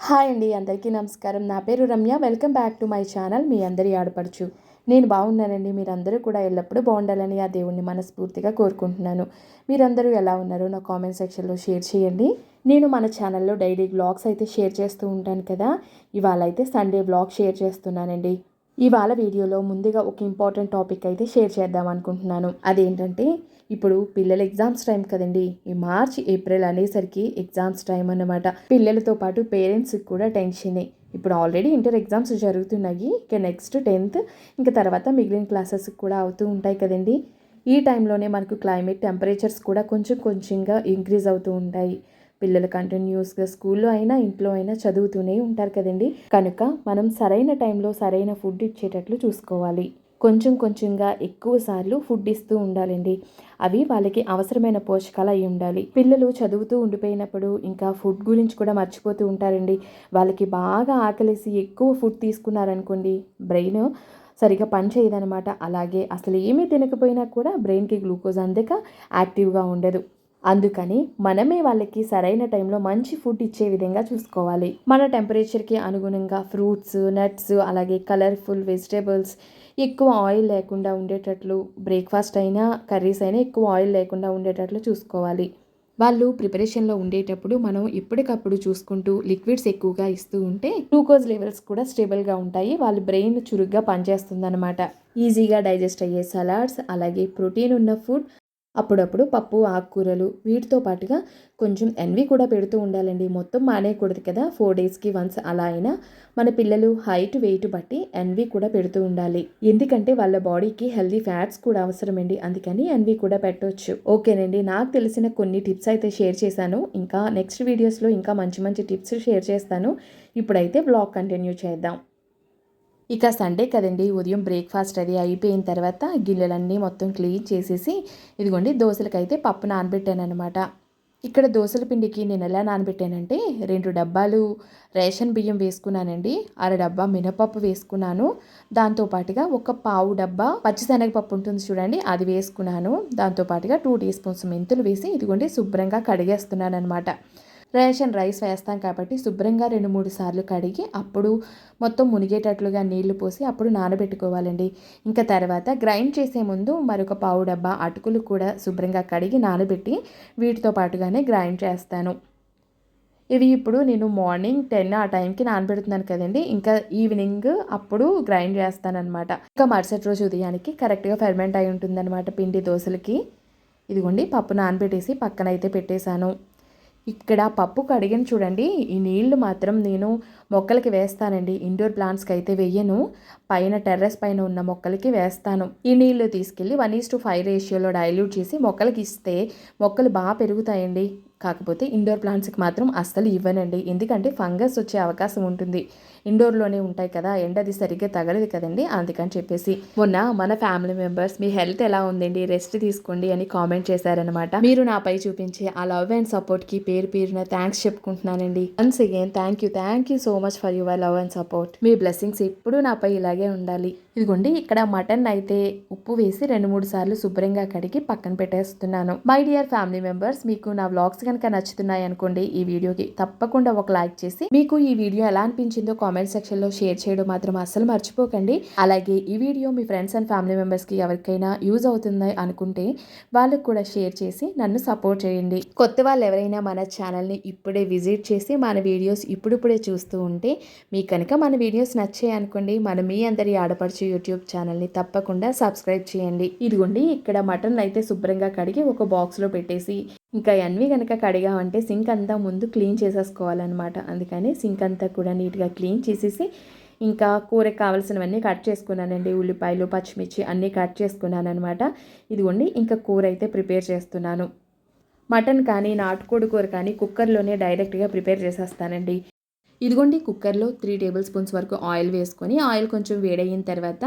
Hi అండి అందరికీ నమస్కారం. నా పేరు Ramya. Welcome back to my channel. మీ అందరి ఆడపడుచు. నేను బాగున్నానండి. మీరందరూ కూడా ఎల్లప్పుడూ బాగుండాలని ఆ దేవుణ్ణి మనస్ఫూర్తిగా కోరుకుంటున్నాను. మీరందరూ ఎలా ఉన్నారో నా కామెంట్ సెక్షన్లో షేర్ చేయండి. నేను మన ఛానల్లో డైలీ బ్లాగ్స్ అయితే షేర్ చేస్తూ ఉంటాను కదా. ఇవాళ అయితే సండే బ్లాగ్ షేర్ చేస్తున్నానండి. ఇవాళ వీడియోలో ముందుగా ఒక ఇంపార్టెంట్ టాపిక్ అయితే షేర్ చేద్దాం అనుకుంటున్నాను. అదేంటంటే ఇప్పుడు పిల్లల ఎగ్జామ్స్ టైం కదండి. ఈ మార్చ్ ఏప్రిల్ అనేసరికి ఎగ్జామ్స్ టైం అన్నమాట. పిల్లలతో పాటు పేరెంట్స్కి కూడా టెన్షనే ఇప్పుడు ఆల్రెడీ ఇంటర్ ఎగ్జామ్స్ జరుగుతున్నాయి. ఇక నెక్స్ట్ టెన్త్ ఇంకా తర్వాత మిగిలిన క్లాసెస్ కూడా అవుతూ ఉంటాయి కదండి. ఈ టైంలోనే మనకు క్లైమేట్ టెంపరేచర్స్ కూడా కొంచెం కొంచెంగా ఇంక్రీజ్ అవుతూ ఉంటాయి. పిల్లలు కంటిన్యూస్గా స్కూల్లో అయినా ఇంట్లో అయినా చదువుతూనే ఉంటారు కదండి. కనుక మనం సరైన టైంలో సరైన ఫుడ్ ఇచ్చేటట్లు చూసుకోవాలి. కొంచెం కొంచెంగా ఎక్కువ సార్లు ఫుడ్ ఇస్తూ ఉండాలండి. అవి వాళ్ళకి అవసరమైన పోషకాలు అయి ఉండాలి. పిల్లలు చదువుతూ ఉండిపోయినప్పుడు ఇంకా ఫుడ్ గురించి కూడా మర్చిపోతూ ఉంటారండి. వాళ్ళకి బాగా ఆకలేసి ఎక్కువ ఫుడ్ తీసుకున్నారనుకోండి బ్రెయిన్ సరిగా పనిచేయదనమాట అలాగే అసలు ఏమీ తినకపోయినా కూడా బ్రెయిన్కి గ్లూకోజ్ అందక యాక్టివ్గా ఉండదు. అందుకని మనమే వాళ్ళకి సరైన టైంలో మంచి ఫుడ్ ఇచ్చే విధంగా చూసుకోవాలి. మన టెంపరేచర్కి అనుగుణంగా ఫ్రూట్స్ నట్స్ అలాగే కలర్ఫుల్ వెజిటేబుల్స్ ఎక్కువ ఆయిల్ లేకుండా ఉండేటట్లు బ్రేక్ఫాస్ట్ అయినా కర్రీస్ అయినా ఎక్కువ ఆయిల్ లేకుండా ఉండేటట్లు చూసుకోవాలి. వాళ్ళు ప్రిపరేషన్లో ఉండేటప్పుడు మనం ఎప్పటికప్పుడు చూసుకుంటూ లిక్విడ్స్ ఎక్కువగా ఇస్తూ ఉంటే గ్లూకోజ్ లెవెల్స్ కూడా స్టేబుల్గా ఉంటాయి. వాళ్ళ బ్రెయిన్ చురుగ్గా పనిచేస్తుందన్నమాట. ఈజీగా డైజెస్ట్ అయ్యే సలాడ్స్ అలాగే ప్రోటీన్ ఉన్న ఫుడ్ అప్పుడప్పుడు పప్పు ఆకుకూరలు వీటితో పాటుగా కొంచెం ఎన్వి కూడా పెడుతూ ఉండాలండి. మొత్తం మానేయకూడదు కదా. ఫోర్ డేస్కి వన్స్ అలా అయినా మన పిల్లలు హైట్ వెయిట్ బట్టి ఎన్వి కూడా పెడుతూ ఉండాలి. ఎందుకంటే వాళ్ళ బాడీకి హెల్దీ ఫ్యాట్స్ కూడా అవసరమండి. అందుకని ఎన్వి కూడా పెట్టవచ్చు ఓకేనండి. నాకు తెలిసిన కొన్ని టిప్స్ అయితే షేర్ చేశాను. ఇంకా నెక్స్ట్ వీడియోస్లో ఇంకా మంచి మంచి టిప్స్ షేర్ చేస్తాను. ఇప్పుడైతే బ్లాగ్ కంటిన్యూ చేద్దాం. ఇక సండే కదండి ఉదయం బ్రేక్ఫాస్ట్ అది అయిపోయిన తర్వాత గిన్నెలన్నీ మొత్తం క్లీన్ చేసేసి ఇదిగోండి దోశలకైతే పప్పు నానబెట్టాను అనమాట ఇక్కడ దోశల పిండికి నేను ఎలా నానబెట్టానంటే రెండు డబ్బాలు రేషన్ బియ్యం వేసుకున్నానండి అర డబ్బా మినపప్పు వేసుకున్నాను దాంతోపాటుగా ఒక పావు డబ్బా పచ్చిశనగపప్పు ఉంటుంది చూడండి అది వేసుకున్నాను దాంతోపాటుగా టూ టీ స్పూన్స్ మెంతులు వేసి ఇదిగోండి శుభ్రంగా కడిగేస్తున్నాను అనమాట రేషన్ రైస్ వేస్తాం కాబట్టి శుభ్రంగా రెండు మూడు సార్లు కడిగి అప్పుడు మొత్తం మునిగేటట్లుగా నీళ్ళు పోసి అప్పుడు నానబెట్టుకోవాలండి. ఇంకా తర్వాత గ్రైండ్ చేసే ముందు మరొక పావు డబ్బా అటుకులు కూడా శుభ్రంగా కడిగి నానబెట్టి వీటితో పాటుగానే గ్రైండ్ చేస్తాను. ఇవి ఇప్పుడు నేను మార్నింగ్ టెన్ ఆ టైంకి నానబెడుతున్నాను కదండి. ఇంకా ఈవినింగ్ అప్పుడు గ్రైండ్ చేస్తానమాట ఇంకా మరుసటి రోజు ఉదయానికి కరెక్ట్గా ఫెర్మెంట్ అయి ఉంటుందన్నమాట పిండి దోశలకి. ఇదిగోండి పప్పు నానబెట్టేసి పక్కన అయితే పెట్టేశాను. ఇక్కడ పప్పు కడిగిన చూడండి. ఈ నీళ్ళు మాత్రం నేను మొక్కలకి వేస్తానండి. ఇండోర్ ప్లాంట్స్కి అయితే వేయను. పైన టెర్రస్ పైన ఉన్న మొక్కలకి వేస్తాను. ఈ నీళ్ళు తీసుకెళ్ళి వన్ ఈస్ టు ఫైవ్ రేషియోలో డైల్యూట్ చేసి మొక్కలకి ఇస్తే మొక్కలు బాగా పెరుగుతాయండి. కాకపోతే ఇండోర్ ప్లాంట్స్కి మాత్రం అస్సలు ఇవ్వనండి. ఎందుకంటే ఫంగస్ వచ్చే అవకాశం ఉంటుంది. ఇండోర్లోనే ఉంటాయి కదా ఎండది సరిగ్గా తగలదు కదండి అందుకని చెప్పేసి. మొన్న మన ఫ్యామిలీ మెంబర్స్ మీ హెల్త్ ఎలా ఉందండి? రెస్ట్ తీసుకోండి అని కామెంట్ చేశారనమాట మీరు నాపై చూపించే ఆ లవ్ అండ్ సపోర్ట్కి పేరు పేరున thanks చెప్పుకుంటున్నానండి. Once again thank you thank you so much for your love and support me blessings ఎప్పుడూ నాపై ఇలాగే ఉండాలి. ఇదిగోండి ఇక్కడ మటన్ అయితే ఉప్పు వేసి రెండు మూడు సార్లు శుభ్రంగా కడిగి పక్కన పెట్టేస్తున్నాను. మై డియర్ ఫ్యామిలీ మెంబర్స్ మీకు నా వ్లాగ్స్ కనుక నచ్చుతున్నాయి అనుకోండి ఈ వీడియోకి తప్పకుండా ఒక లైక్ చేసి మీకు ఈ వీడియో ఎలా అనిపించిందో కామెంట్ సెక్షన్లో షేర్ చేయడం మాత్రం అస్సలు మర్చిపోకండి. అలాగే ఈ వీడియో మీ ఫ్రెండ్స్ అండ్ ఫ్యామిలీ మెంబర్స్కి ఎవరికైనా యూజ్ అవుతుంది అనుకుంటే వాళ్ళకి కూడా షేర్ చేసి నన్ను సపోర్ట్ చేయండి. కొత్త వాళ్ళు ఎవరైనా మన ఛానల్ని ఇప్పుడే విజిట్ చేసి మన వీడియోస్ ఇప్పుడిప్పుడే చూస్తూ ఉంటే మీకు కనుక మన వీడియోస్ నచ్చాయి అనుకోండి మన మీ అందరి ఆడపడుచు యూట్యూబ్ ఛానల్ని తప్పకుండా సబ్స్క్రైబ్ చేయండి. ఇదిగోండి ఇక్కడ మటన్ అయితే శుభ్రంగా కడిగి ఒక బాక్స్లో పెట్టేసి ఇంకా ఎన్వి కనుక కడిగామంటే సింక్ అంతా ముందు క్లీన్ చేసేసుకోవాలన్నమాట. అందుకని సింక్ అంతా కూడా నీట్గా క్లీన్ చేసేసి ఇంకా కూరకు కావాల్సినవన్నీ కట్ చేసుకున్నానండి. ఉల్లిపాయలు పచ్చిమిర్చి అన్నీ కట్ చేసుకున్నాను అనమాట ఇదిగోండి ఇంకా కూర అయితే ప్రిపేర్ చేస్తున్నాను. మటన్ కానీ నాటుకోడి కూర కానీ కుక్కర్లోనే డైరెక్ట్గా ప్రిపేర్ చేసేస్తానండి. ఇదిగోండి కుక్కర్లో త్రీ టేబుల్ స్పూన్స్ వరకు ఆయిల్ వేసుకొని ఆయిల్ కొంచెం వేడయిన తర్వాత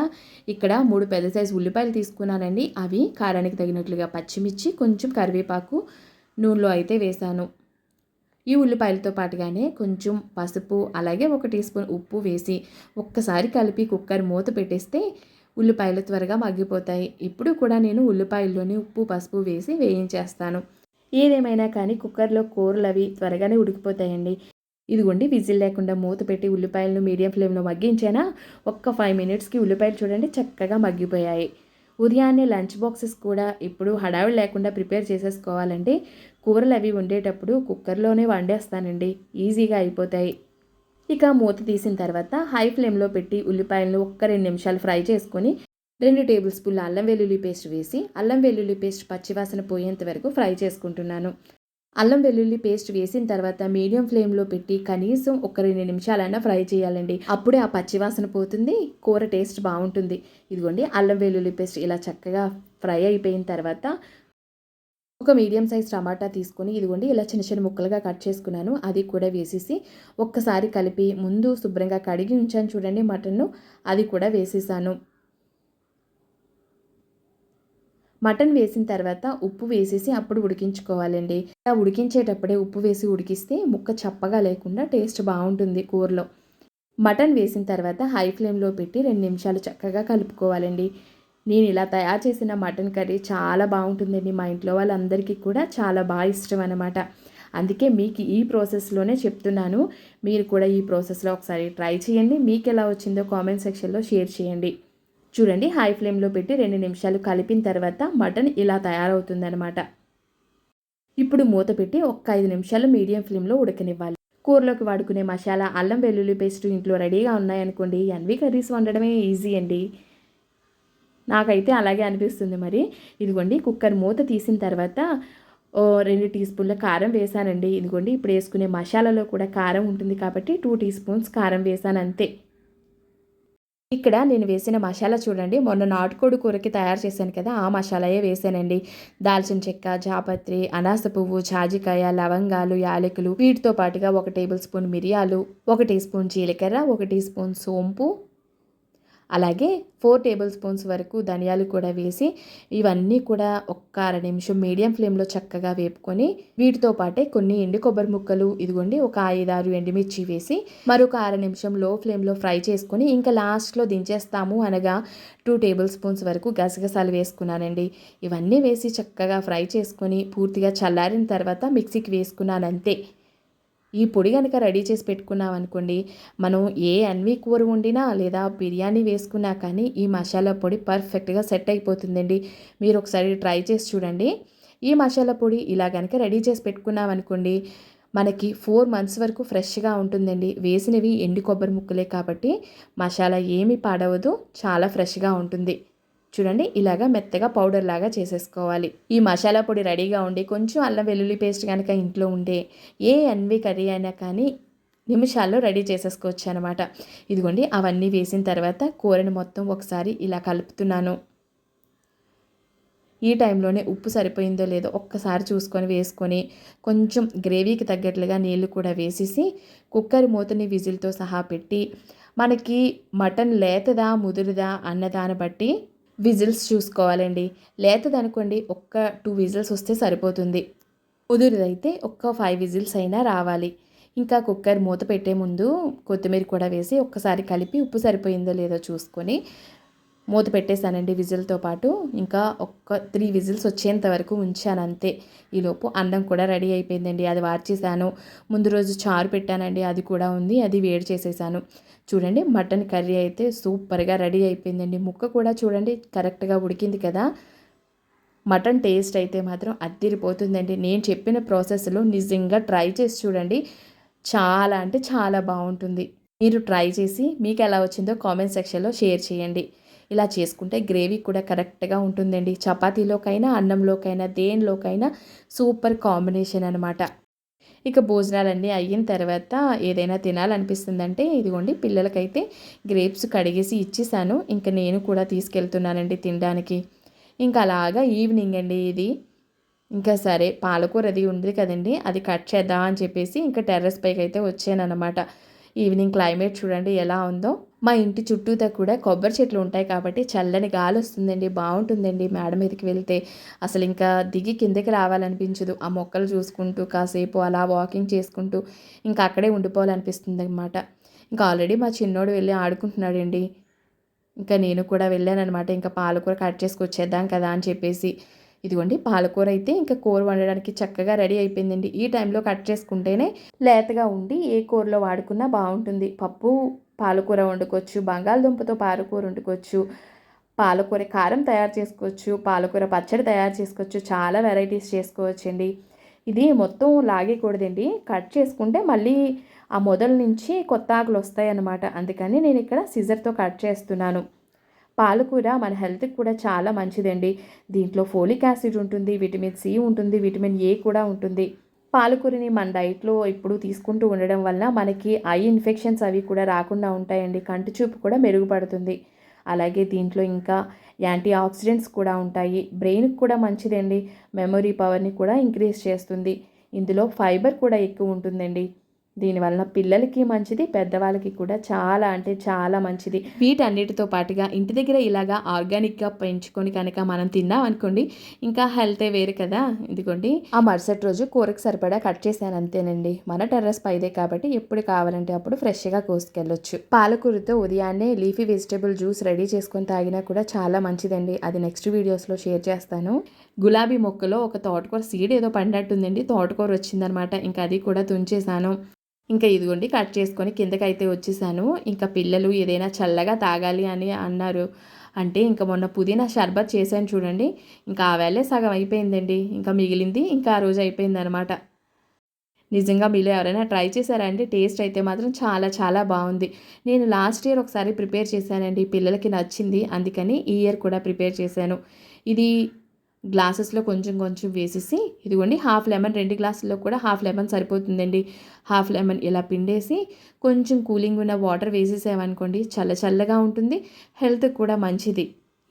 ఇక్కడ మూడు పెద్ద సైజు ఉల్లిపాయలు తీసుకున్నానండి. అవి కారానికి తగినట్లుగా పచ్చిమిర్చి కొంచెం కరివేపాకు నూనెలో అయితే వేశాను ఈ ఉల్లిపాయలతో పాటుగానే కొంచెం పసుపు అలాగే ఒక టీ స్పూన్ ఉప్పు వేసి ఒక్కసారి కలిపి కుక్కర్ మూత పెట్టేస్తే ఉల్లిపాయలు త్వరగా మగ్గిపోతాయి. ఇప్పుడు కూడా నేను ఉల్లిపాయల్లోని ఉప్పు పసుపు వేసి వేయించేస్తాను. ఏదేమైనా కానీ కుక్కర్లో కూరలు అవి త్వరగానే ఉడికిపోతాయండి. ఇదిగోండి విజిల్ లేకుండా మూత పెట్టి ఉల్లిపాయలను మీడియం ఫ్లేమ్లో మగ్గించానా? ఒక్క ఫైవ్ మినిట్స్కి ఉల్లిపాయలు చూడండి చక్కగా మగ్గిపోయాయి. ఉదయాన్నే లంచ్ బాక్సెస్ కూడా ఇప్పుడు హడావిడి లేకుండా ప్రిపేర్ చేసేసుకోవాలంటే కూరలు అవి వండేటప్పుడు కుక్కర్లోనే వండేస్తానండి. ఈజీగా అయిపోతాయి. ఇక మూత తీసిన తర్వాత హై ఫ్లేమ్లో పెట్టి ఉల్లిపాయలను ఒక్క రెండు నిమిషాలు ఫ్రై చేసుకొని రెండు టేబుల్ స్పూన్ల అల్లం వెల్లుల్లి పేస్ట్ వేసి అల్లం వెల్లుల్లి పేస్ట్ పచ్చివాసన పోయేంత వరకు ఫ్రై చేసుకుంటున్నాను. అల్లం వెల్లుల్లి పేస్ట్ వేసిన తర్వాత మీడియం ఫ్లేమ్లో పెట్టి కనీసం ఒక రెండు నిమిషాలైనా ఫ్రై చేయాలండి. అప్పుడే ఆ పచ్చివాసన పోతుంది కూర టేస్ట్ బాగుంటుంది. ఇదిగోండి అల్లం వెల్లుల్లి పేస్ట్ ఇలా చక్కగా ఫ్రై అయిపోయిన తర్వాత ఒక మీడియం సైజ్ టమాటా తీసుకొని ఇదిగోండి ఇలా చిన్న చిన్న ముక్కలుగా కట్ చేసుకున్నాను. అది కూడా వేసేసి ఒక్కసారి కలిపి ముందు శుభ్రంగా కడిగి ఉంచాను చూడండి మటన్ను అది కూడా వేసేసాను. మటన్ వేసిన తర్వాత ఉప్పు వేసేసి అప్పుడు ఉడికించుకోవాలండి. ఇలా ఉడికించేటప్పుడే ఉప్పు వేసి ఉడికిస్తే ముక్క చప్పగా లేకుండా టేస్ట్ బాగుంటుంది కూరలో. మటన్ వేసిన తర్వాత హై ఫ్లేమ్లో పెట్టి రెండు నిమిషాలు చక్కగా కలుపుకోవాలండి. నేను ఇలా తయారు చేసిన మటన్ కర్రీ చాలా బాగుంటుందండి. మా ఇంట్లో వాళ్ళందరికీ కూడా చాలా బాగా ఇష్టం అనమాట అందుకే మీకు ఈ ప్రాసెస్లోనే చెప్తున్నాను. మీరు కూడా ఈ ప్రాసెస్లో ఒకసారి ట్రై చేయండి. మీకు ఎలా వచ్చిందో కామెంట్ సెక్షన్లో షేర్ చేయండి. చూడండి హై ఫ్లేమ్లో పెట్టి రెండు నిమిషాలు కలిపిన తర్వాత మటన్ ఇలా తయారవుతుందనమాట ఇప్పుడు మూత పెట్టి ఒక్క ఐదు నిమిషాలు మీడియం ఫ్లేమ్లో ఉడకనివ్వాలి. కూరలోకి వాడుకునే మసాలా అల్లం వెల్లుల్లి పేస్ట్ ఇంట్లో రెడీగా ఉన్నాయనుకోండి ఎన్వి కర్రీస్ వండడమే ఈజీ అండి. నాకైతే అలాగే అనిపిస్తుంది మరి. ఇదిగోండి కుక్కర్ మూత తీసిన తర్వాత ఓ రెండు టీ స్పూన్ల కారం వేసానండి. ఇదిగోండి ఇప్పుడు వేసుకునే మసాలాలో కూడా కారం ఉంటుంది కాబట్టి టూ టీ స్పూన్స్ కారం వేసాను అంతే. ఇక్కడ నేను వేసిన మసాలా చూడండి. మొన్న నాటుకోడి కూరకి తయారు చేశాను కదా ఆ మసాలాయే వేసానండి దాల్చిన చెక్క జాపత్రి అనాస పువ్వు జాజికాయ లవంగాలు యాలకులు వీటితో పాటుగా ఒక టేబుల్ స్పూన్ మిరియాలు ఒక టీ స్పూన్ జీలకర్ర ఒక టీ స్పూన్ సోంపు అలాగే ఫోర్ టేబుల్ స్పూన్స్ వరకు ధనియాలు కూడా వేసి ఇవన్నీ కూడా ఒక్క అర నిమిషం మీడియం ఫ్లేమ్లో చక్కగా వేపుకొని వీటితో పాటే కొన్ని ఎండి కొబ్బరి ముక్కలు ఇదిగోండి ఒక ఐదారు ఎండుమిర్చి వేసి మరొక అర నిమిషం లో ఫ్లేమ్లో ఫ్రై చేసుకొని ఇంకా లాస్ట్లో దించేస్తాము అనగా టూ టేబుల్ స్పూన్స్ వరకు గసగసాలు వేసుకున్నానండి. ఇవన్నీ వేసి చక్కగా ఫ్రై చేసుకొని పూర్తిగా చల్లారిన తర్వాత మిక్సీకి వేసుకున్నాను అంతే ఈ పొడి కనుక రెడీ చేసి పెట్టుకున్నాం అనుకోండి మనం ఏ అన్వి కూర వండినా లేదా బిర్యానీ వేసుకున్నా కానీ ఈ మసాలా పొడి పర్ఫెక్ట్గా సెట్ అయిపోతుందండి. మీరు ఒకసారి ట్రై చేసి చూడండి. ఈ మసాలా పొడి ఇలా కనుక రెడీ చేసి పెట్టుకున్నాం అనుకోండి మనకి ఫోర్ మంత్స్ వరకు ఫ్రెష్గా ఉంటుందండి. వేసినవి ఎండు కొబ్బరి ముక్కలే కాబట్టి మసాలా ఏమీ పాడవదు చాలా ఫ్రెష్గా ఉంటుంది. చూడండి ఇలాగా మెత్తగా పౌడర్ లాగా చేసేసుకోవాలి. ఈ మసాలా పొడి రెడీగా ఉండి కొంచెం అల్లం వెల్లుల్లి పేస్ట్ కనుక ఇంట్లో ఉంటే ఏ అన్వి కర్రీ అయినా కానీ నిమిషాల్లో రెడీ చేసేసుకోవచ్చు అనమాట ఇదిగోండి అవన్నీ వేసిన తర్వాత కూరని మొత్తం ఒకసారి ఇలా కలుపుతున్నాను. ఈ టైంలోనే ఉప్పు సరిపోయిందో లేదో ఒక్కసారి చూసుకొని వేసుకొని కొంచెం గ్రేవీకి తగ్గట్లుగా నీళ్ళు కూడా వేసేసి కుక్కర్ మూతని విజిల్తో సహా పెట్టి మనకి మటన్ లేతదా ముదురుదా అన్నదాన్ని బట్టి విజిల్స్ చూసుకోవాలండి. లేతదనుకోండి ఒక్క టూ విజిల్స్ వస్తే సరిపోతుంది. ఉదురుదైతే ఒక్క ఫైవ్ విజిల్స్ అయినా రావాలి. ఇంకా కుక్కర్ మూత పెట్టే ముందు కొత్తిమీర కూడా వేసి ఒక్కసారి కలిపి ఉప్పు సరిపోయిందో లేదో చూసుకొని మూత పెట్టేశానండి విజిల్తో పాటు. ఇంకా ఒక్క త్రీ విజిల్స్ వచ్చేంత వరకు ఉంచాను అంతే. ఈలోపు అన్నం కూడా రెడీ అయిపోయిందండి. అది వార్చేసాను ముందు రోజు చారు పెట్టానండి. అది కూడా ఉంది. అది వేడి చేసేసాను చూడండి మటన్ కర్రీ అయితే సూపర్గా రెడీ అయిపోయిందండి. ముక్క కూడా చూడండి కరెక్ట్గా ఉడికింది కదా. మటన్ టేస్ట్ అయితే మాత్రం అద్దిరిపోతుందండి. నేను చెప్పిన ప్రాసెస్లో నిజంగా ట్రై చేసి చూడండి. చాలా అంటే చాలా బాగుంటుంది. మీరు ట్రై చేసి మీకు ఎలా వచ్చిందో కామెంట్ సెక్షన్లో షేర్ చేయండి. ఇలా చేసుకుంటే గ్రేవీ కూడా కరెక్ట్గా ఉంటుందండి. చపాతీలోకైనా అన్నంలోకైనా దేనిలోకైనా సూపర్ కాంబినేషన్ అనమాట ఇక భోజనాలన్నీ అయిన తర్వాత ఏదైనా తినాలనిపిస్తుందంటే ఇదిగోండి పిల్లలకైతే గ్రేప్స్ కడిగేసి ఇచ్చేసాను. ఇంకా నేను కూడా తీసుకెళ్తున్నానండి తినడానికి. ఇంకా అలాగా ఈవినింగ్ అండి ఇది. ఇంకా సరే పాలకూర అది ఉంది కదండి అది కట్ చేద్దాం అని చెప్పేసి ఇంకా టెర్రస్ పైకి అయితే వచ్చాను అనమాట ఈవినింగ్ క్లైమేట్ చూడండి ఎలా ఉందో. మా ఇంటి చుట్టూతా కూడా కొబ్బరి చెట్లు ఉంటాయి కాబట్టి చల్లని గాలి వస్తుందండి బాగుంటుందండి మేడ మీదకి వెళ్తే. అసలు ఇంకా దిగి కిందకి రావాలనిపించదు. ఆ మొక్కలు చూసుకుంటూ కాసేపు అలా వాకింగ్ చేసుకుంటూ ఇంకా అక్కడే ఉండిపోవాలనిపిస్తుంది అనమాట ఇంకా ఆల్రెడీ మా చిన్నోడు వెళ్ళి ఆడుకుంటున్నాడండి. ఇంకా నేను కూడా వెళ్ళానమాట ఇంకా పాలకూర కట్ చేసుకొచ్చేద్దాం కదా అని చెప్పేసి. ఇదిగోండి పాలకూర అయితే ఇంకా కూర వండడానికి చక్కగా రెడీ అయిపోయిందండి. ఈ టైంలో కట్ చేసుకుంటేనే లేతగా ఉండి ఏ కూరలో వాడుకున్నా బాగుంటుంది. పప్పు పాలకూర వండుకోవచ్చు బంగాళదుంపతో పాలకూర వండుకోవచ్చు పాలకూర కారం తయారు చేసుకోవచ్చు పాలకూర పచ్చడి తయారు చేసుకోవచ్చు చాలా వెరైటీస్ చేసుకోవచ్చండి. ఇది మొత్తం లాగేయకూడదండి. కట్ చేసుకుంటే మళ్ళీ ఆ మొదల నుంచి కొత్త ఆకులు వస్తాయి అన్నమాట అందుకని నేను ఇక్కడ సిజర్తో కట్ చేస్తున్నాను. పాలకూర మన హెల్త్కి కూడా చాలా మంచిదండి. దీంట్లో ఫోలిక్ యాసిడ్ ఉంటుంది విటమిన్ సి ఉంటుంది విటమిన్ ఏ కూడా ఉంటుంది. పాలకూరని మన డైట్లో ఇప్పుడు తీసుకుంటూ ఉండడం వల్ల మనకి ఐ ఇన్ఫెక్షన్స్ అవి కూడా రాకుండా ఉంటాయండి. కంటి చూపు కూడా మెరుగుపడుతుంది. అలాగే దీంట్లో ఇంకా యాంటీ ఆక్సిడెంట్స్ కూడా ఉంటాయి. బ్రెయిన్కి కూడా మంచిదండి. మెమొరీ పవర్ని కూడా ఇంక్రీజ్ చేస్తుంది. ఇందులో ఫైబర్ కూడా ఎక్కువ ఉంటుందండి. దీనివల్ల పిల్లలకి మంచిది పెద్దవాళ్ళకి కూడా చాలా అంటే చాలా మంచిది. వీటన్నిటితో పాటుగా ఇంటి దగ్గర ఇలాగా ఆర్గానిక్గా పెంచుకొని కనుక మనం తిన్నాం అనుకోండి ఇంకా హెల్తే వేరు కదా. ఇదిగోండి. ఆ మరుసటి రోజు కూరకు సరిపడా కట్ చేశాను అంతేనండి. మన టెర్రస్ పైదే కాబట్టి ఎప్పుడు కావాలంటే అప్పుడు ఫ్రెష్గా కోసుకెళ్ళొచ్చు. పాలకూరతో ఉదయాన్నే లీఫీ వెజిటేబుల్ జ్యూస్ రెడీ చేసుకొని తాగినా కూడా చాలా మంచిదండి. అది నెక్స్ట్ వీడియోస్లో షేర్ చేస్తాను. గులాబీ మొక్కలో ఒక తోటకూర సీడ్ ఏదో పడినట్టుందండి. తోటకూర వచ్చిందనమాట. ఇంకా అది కూడా తుంచేసాను ఇంకా ఇదిగోండి కట్ చేసుకొని కిందకైతే వచ్చేసాను. ఇంకా పిల్లలు ఏదైనా చల్లగా తాగాలి అని అన్నారు అంటే ఇంకా మొన్న పుదీనా షర్బత్ చేశాను చూడండి. ఇంకా ఆ వేళే సగం అయిపోయిందండి. ఇంకా మిగిలింది ఇంకా ఆ రోజు అయిపోయింది అనమాట నిజంగా మీరు ఎవరైనా ట్రై చేశారా అండి? టేస్ట్ అయితే మాత్రం చాలా చాలా బాగుంది. నేను లాస్ట్ ఇయర్ ఒకసారి ప్రిపేర్ చేశానండి. పిల్లలకి నచ్చింది. అందుకని ఈ ఇయర్ కూడా ప్రిపేర్ చేశాను. ఇది గ్లాసెస్లో కొంచెం కొంచెం వేసేసి ఇదిగోండి హాఫ్ లెమన్ రెండు గ్లాసుల్లో కూడా హాఫ్ లెమన్ సరిపోతుందండి. హాఫ్ లెమన్ ఇలా పిండేసి కొంచెం కూలింగ్ ఉన్న వాటర్ వేసేసామనుకోండి చల్ల చల్లగా ఉంటుంది. హెల్త్ కూడా మంచిది.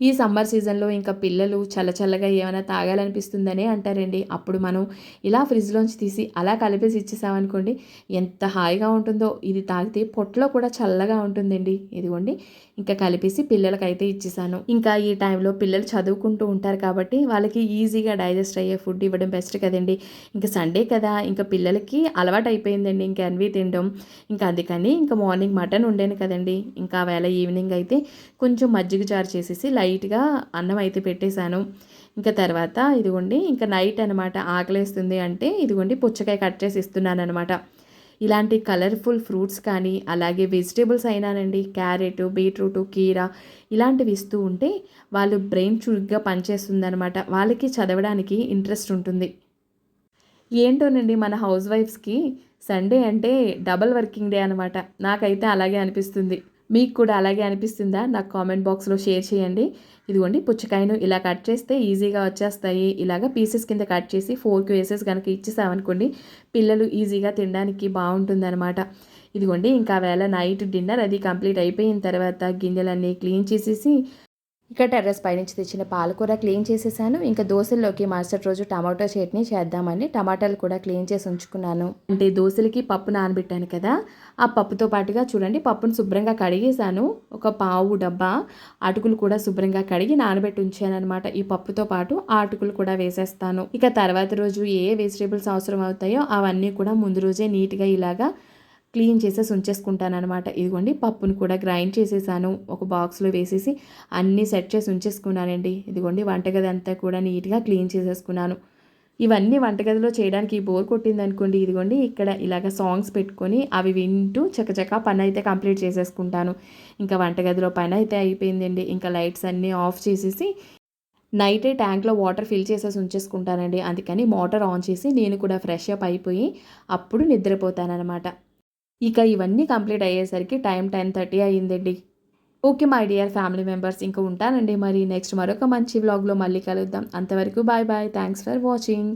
ఈ సమ్మర్ సీజన్లో ఇంకా పిల్లలు చల్లచల్లగా ఏమైనా తాగాలనిపిస్తుందనే అంటారండి. అప్పుడు మనం ఇలా ఫ్రిడ్జ్లోంచి తీసి అలా కలిపేసి ఇచ్చేసామనుకోండి ఎంత హాయిగా ఉంటుందో. ఇది తాగితే పొట్టలో కూడా చల్లగా ఉంటుందండి. ఇదిగోండి ఇంకా కలిపేసి పిల్లలకైతే ఇచ్చేసాను. ఇంకా ఈ టైంలో పిల్లలు చదువుకుంటూ ఉంటారు కాబట్టి వాళ్ళకి ఈజీగా డైజెస్ట్ అయ్యే ఫుడ్ ఇవ్వడం బెస్ట్ కదండి. ఇంకా సండే కదా ఇంకా పిల్లలకి అలవాటు అయిపోయిందండి. ఇంకా అన్వి తినడం ఇంకా అందుకని ఇంకా మార్నింగ్ మటన్ ఉండేను కదండి. ఇంకా వేళ ఈవినింగ్ అయితే కొంచెం మజ్జిగ చారు చేసేసి లైట్ లైట్గా అన్నం అయితే పెట్టేశాను. ఇంకా తర్వాత ఇదిగోండి ఇంకా నైట్ అనమాట ఆకలేస్తుంది అంటే ఇదిగోండి పుచ్చకాయ కట్ చేసి ఇస్తున్నాను అనమాట ఇలాంటి కలర్ఫుల్ ఫ్రూట్స్ కానీ అలాగే వెజిటేబుల్స్ అయినానండి క్యారెట్ బీట్రూట్ కీరా ఇలాంటివి ఇస్తూ ఉంటే వాళ్ళు బ్రెయిన్ చురుగ్గా పనిచేస్తుందనమాట వాళ్ళకి చదవడానికి ఇంట్రెస్ట్ ఉంటుంది. ఏంటోనండి మన హౌస్ వైఫ్స్కి సండే అంటే డబల్ వర్కింగ్ డే అనమాట నాకైతే అలాగే అనిపిస్తుంది. మీకు కూడా అలాగే అనిపిస్తుందా? నాకు కామెంట్ బాక్స్లో షేర్ చేయండి. ఇదిగోండి పుచ్చకాయను ఇలా కట్ చేస్తే ఈజీగా వచ్చేస్తాయి. ఇలాగ పీసెస్ కింద కట్ చేసి ఫోర్ వేసేసి కనుక ఇచ్చేసామనుకోండి పిల్లలు ఈజీగా తినడానికి బాగుంటుందన్నమాట. ఇదిగోండి ఇంకా వేళ నైట్ డిన్నర్ అది కంప్లీట్ అయిపోయిన తర్వాత గింజలన్నీ క్లీన్ చేసేసి ఇక టెర్రస్ పైనుంచి తెచ్చిన పాలకూర క్లీన్ చేసేసాను. ఇంకా దోశల్లోకి మరుసటి రోజు టమాటో చట్నీ చేద్దామని టమాటాలు కూడా క్లీన్ చేసి ఉంచుకున్నాను. అంటే దోశలకి పప్పు నానబెట్టాను కదా ఆ పప్పుతో పాటుగా చూడండి పప్పును శుభ్రంగా కడిగేసాను ఒక పావు డబ్బా అటుకులు కూడా శుభ్రంగా కడిగి నానబెట్టి ఉంచాను అనమాట ఈ పప్పుతో పాటు ఆ అటుకులు కూడా వేసేస్తాను. ఇక తర్వాత రోజు ఏ వెజిటేబుల్స్ అవసరం అవుతాయో అవన్నీ కూడా ముందు రోజే నీట్గా ఇలాగా క్లీన్ చేసేసి ఉంచేసుకుంటాను అనమాట ఇదిగోండి పప్పును కూడా గ్రైండ్ చేసేసాను. ఒక బాక్స్లో వేసేసి అన్నీ సెట్ చేసి ఉంచేసుకున్నానండి. ఇదిగోండి వంటగది అంతా కూడా నీట్గా క్లీన్ చేసేసుకున్నాను. ఇవన్నీ వంటగదిలో చేయడానికి బోర్ కొట్టింది అనుకోండి ఇదిగోండి ఇక్కడ ఇలాగ సాంగ్స్ పెట్టుకొని అవి వింటూ చకచకా పని అయితే కంప్లీట్ చేసేసుకుంటాను. ఇంకా వంటగదిలో పని అయితే అయిపోయిందండి. ఇంకా లైట్స్ అన్నీ ఆఫ్ చేసేసి నైటే ట్యాంక్లో వాటర్ ఫిల్ చేసేసి ఉంచేసుకుంటానండి. అందుకని మోటార్ ఆన్ చేసి నేను కూడా ఫ్రెష్ అప్ అయిపోయి అప్పుడు నిద్రపోతానమాట ఇక ఇవన్నీ కంప్లీట్ అయ్యేసరికి టైం టెన్ థర్టీ అయ్యిందండి. Okay my dear family members ఇంకా ఉంటానండి. మరి నెక్స్ట్ మరొక మంచి వ్లాగ్లో మళ్ళీ కలుద్దాం. అంతవరకు bye bye. Thanks for watching.